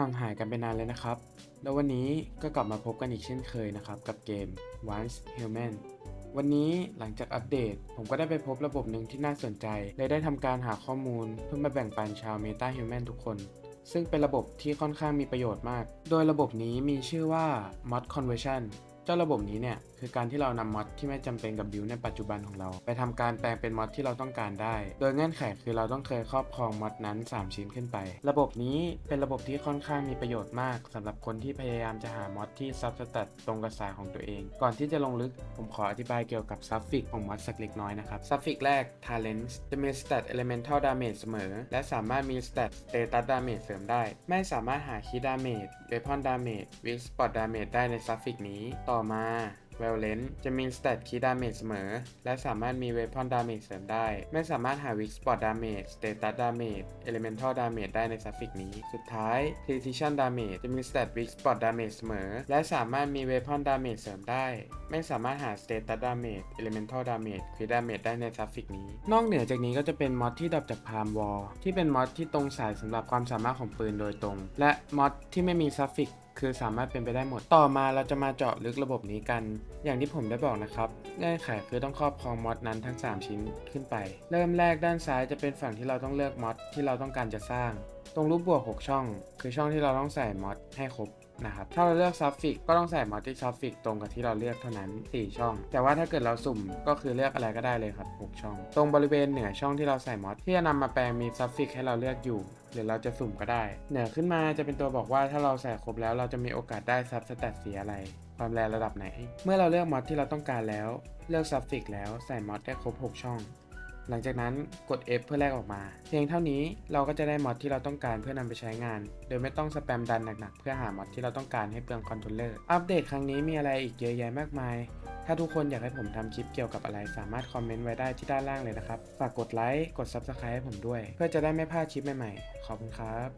ห่างหายกันไปนานเลยนะครับ แล้ววันนี้ก็กลับมาพบกันอีกเช่นเคยนะครับ กับเกม Once Human วันนี้หลังจากอัปเดต ผมก็ได้ไปพบระบบหนึ่งที่น่าสนใจเลยได้ทำการหาข้อมูลเพื่อมาแบ่งปันชาว Meta Human ทุกคน ซึ่งเป็นระบบที่ค่อนข้างมีประโยชน์มาก โดยระบบนี้มีชื่อว่า Mod Conversion เจ้าระบบนี้เนี่ยคือการที่เรานำมอดที่ไม่จำเป็นกับบิวในปัจจุบันของเรา ไปทำการแปลงเป็นมอดที่เราต้องการได้ โดยเงื่อนไขคือเราต้องเคยครอบครองมอดนั้น 3 ชิ้นขึ้นไป ระบบนี้เป็นระบบที่ค่อนข้างมีประโยชน์มากสำหรับคนที่พยายามจะหามอดที่ซับสแตทตรงกับสายของตัวเอง ก่อนที่จะลงลึกผมขออธิบายเกี่ยวกับซับฟิกของมอดสักเล็กน้อยนะครับซับฟิกแรก Talent จะมี Stat Elemental Damage เสมอ และสามารถมี Stat Status Damage เสริมได้ ไม่สามารถหา Key Damage Weapon Damage Weak Spot Damage ได้ในซับฟิกนี้ต่อมา v a l e n จะมี Stat Key Damage เสมอ และสามารถมี Weapon Damage เสริมได้ ไม่สามารถหา Weak Spot Damage Status Damage Elemental Damage ได้ในซัฟฟิกนี้ สุดท้าย Precision Damage จะมี Stat Weak Spot Damage เสมอ และสามารถมี Weapon Damage เสริมได้ ไม่สามารถหา Status Damage Elemental Damage Crit Damage ได้ในซัฟฟิกนี้ นอกเหนือจากนี้ก็จะเป็นมอดที่ดับจาก Palm Wall ที่เป็นมอดที่ตรงสายสำหรับความสามารถของปืนโดยตรง และมอดที่ไม่มีซัฟฟิก คือสามารถเป็นไปได้หมด ต่อมาเราจะมาเจาะลึกระบบนี้กัน อย่างที่ผมได้บอกนะครับ เงื่อนไขคือต้องครอบครองมอดนั้นทั้ง 3 ชิ้นขึ้นไป เริ่มแรกด้านซ้ายจะเป็นฝั่งที่เราต้องเลือกมอดที่เราต้องการจะสร้าง ตรงรูปบวก 6 ช่อง คือช่องที่เราต้องใส่มอดให้ครบ นะครับ ถ้าเราเลือกซับฟิกก็ต้องใส่มอดที่ซับฟิกตรงกับที่เราเลือกเท่านั้น 4 ช่อง แต่ว่าถ้าเกิดเราสุ่มก็คือเลือกอะไรก็ได้เลยครับ 6 ช่อง ตรงบริเวณเหนือช่องที่เราใส่มอดที่จะนำมาแปลงมีซับฟิกให้เราเลือกอยู่หรือเราจะสุ่มก็ได้ เหนือขึ้นมาจะเป็นตัวบอกว่าถ้าเราใส่ครบแล้วเราจะมีโอกาสได้ซับสแตทสีอะไร ความแรงระดับไหน เมื่อเราเลือกมอดที่เราต้องการแล้ว เลือกซับฟิกแล้วใส่มอดได้ครบ 6 ช่อง หลังจากนั้นกด F เพื่อแลกออกมา เพียงเท่านี้เราก็จะได้มอดที่เราต้องการเพื่อนำไปใช้งาน โดยไม่ต้องสแปมดันหนักๆ เพื่อหามอดที่เราต้องการให้เปลืองคอนโทรลเลอร์ อัปเดตครั้งนี้มีอะไรอีกเยอะแยะมากมาย ถ้าทุกคนอยากให้ผมทำคลิปเกี่ยวกับอะไร สามารถคอมเมนต์ไว้ได้ที่ด้านล่างเลยนะครับ ฝากกดไลค์ กด Subscribe ให้ผมด้วย เพื่อจะได้ไม่พลาดคลิปใหม่ๆ ขอบคุณครับ